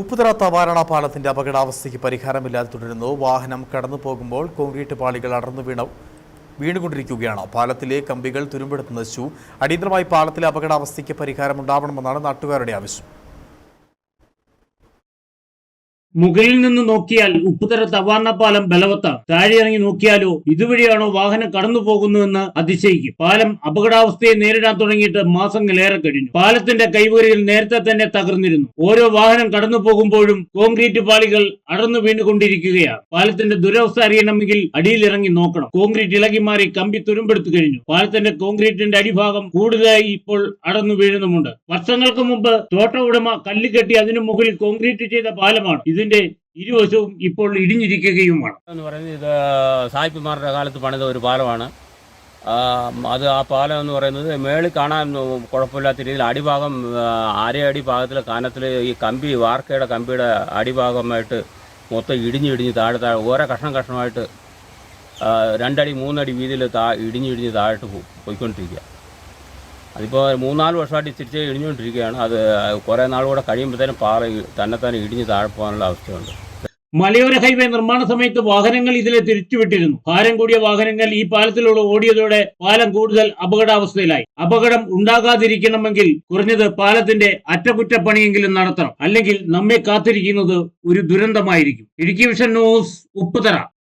ഉപ്പുതറ തവാരണ പാലത്തിന്റെ അപകടാവസ്ഥയ്ക്ക് പരിഹാരമില്ലാതെ തുടരുന്നു. വാഹനം കടന്നു പോകുമ്പോൾ കോൺക്രീറ്റ് പാളികൾ അടർന്നു വീണ വീണുകൊണ്ടിരിക്കുകയാണ്. പാലത്തിലെ കമ്പികൾ തുരുമ്പെടുത്ത് നശിച്ചു. അടിയന്തരമായി പാലത്തിലെ അപകടാവസ്ഥയ്ക്ക് പരിഹാരമുണ്ടാവണമെന്നാണ് നാട്ടുകാരുടെ ആവശ്യം. മുകളിൽ നിന്ന് നോക്കിയാൽ ഉപ്പുതര തവാർണ പാലം ബലവത്താണ്. താഴെ ഇറങ്ങി നോക്കിയാലോ ഇതുവഴിയാണോ വാഹനം കടന്നു പോകുന്നതെന്ന് അതിശയിക്കും. പാലം അപകടാവസ്ഥയെ നേരിടാൻ തുടങ്ങിയിട്ട് മാസങ്ങളേറെ കഴിഞ്ഞു. പാലത്തിന്റെ കൈവരികൾ നേരത്തെ തന്നെ തകർന്നിരുന്നു. ഓരോ വാഹനം കടന്നു പോകുമ്പോഴും കോൺക്രീറ്റ് പാളികൾ അടർന്നു വീണുകൊണ്ടിരിക്കുകയാണ്. പാലത്തിന്റെ ദുരവസ്ഥ അറിയണമെങ്കിൽ അടിയിൽ ഇറങ്ങി നോക്കണം. കോൺക്രീറ്റ് ഇളകി മാറി കമ്പി തുരുമ്പെടുത്തു കഴിഞ്ഞു. പാലത്തിന്റെ കോൺക്രീറ്റിന്റെ അടിഭാഗം കൂടുതലായി ഇപ്പോൾ അടർന്നു വീഴുന്നുമുണ്ട്. വർഷങ്ങൾക്ക് മുമ്പ് തോട്ട ഉടമ കല്ല് കെട്ടി അതിനു മുകളിൽ കോൺക്രീറ്റ് ചെയ്ത പാലമാണ്. ഇതിന്റെ ഇരുവശവും ഇപ്പോൾ ഇടിഞ്ഞിരിക്കുകയുമാണ്. എന്ന് പറയുന്നത് ഇത് സായിപ്പിമാരുടെ കാലത്ത് പണിത ഒരു പാലമാണ്. അത് ആ പാലം എന്ന് പറയുന്നത് മേളിൽ കാണാൻ കുഴപ്പമില്ലാത്ത രീതിയിൽ അടിഭാഗം അരയടി ഭാഗത്തിൽ കാനത്തിൽ ഈ കമ്പി വാർക്കയുടെ കമ്പിയുടെ അടിഭാഗമായിട്ട് മൊത്തം ഇടിഞ്ഞിടിഞ്ഞ് ഇടിഞ്ഞ് താഴെ താഴെ ഓരോ കഷ്ണം കഷ്ണമായിട്ട് രണ്ടടി മൂന്നടി വീതിയിൽ താ ഇടിഞ്ഞ് ഇടിഞ്ഞ് താഴോട്ട് പോയിക്കൊണ്ടിരിക്കുക. അതിപ്പോൾ മൂന്നാൽ വർഷമായിട്ട് തിരിച്ച് ഇടിഞ്ഞുകൊണ്ടിരിക്കുകയാണ്. അത് കുറേ നാൾ കൂടെ കഴിയുമ്പോഴത്തേനും പാറ തന്നെ തന്നെ ഇടിഞ്ഞ് താഴെ പോകാനുള്ള അവസ്ഥയുണ്ട്. മലയോര ഹൈവേ നിർമ്മാണ സമയത്ത് വാഹനങ്ങൾ ഇതിലെ തിരിച്ചുവിട്ടിരുന്നു. ഭാരം കൂടിയ വാഹനങ്ങൾ ഈ പാലത്തിലൂടെ ഓടിയതോടെ പാലം കൂടുതൽ അപകടാവസ്ഥയിലായി. അപകടം ഉണ്ടാകാതിരിക്കണമെങ്കിൽ കുറഞ്ഞത് പാലത്തിന്റെ അറ്റകുറ്റപ്പണിയെങ്കിലും നടത്തണം. അല്ലെങ്കിൽ നമ്മെ കാത്തിരിക്കുന്നത് ഒരു ദുരന്തമായിരിക്കും. Idukki vision news Upputhara.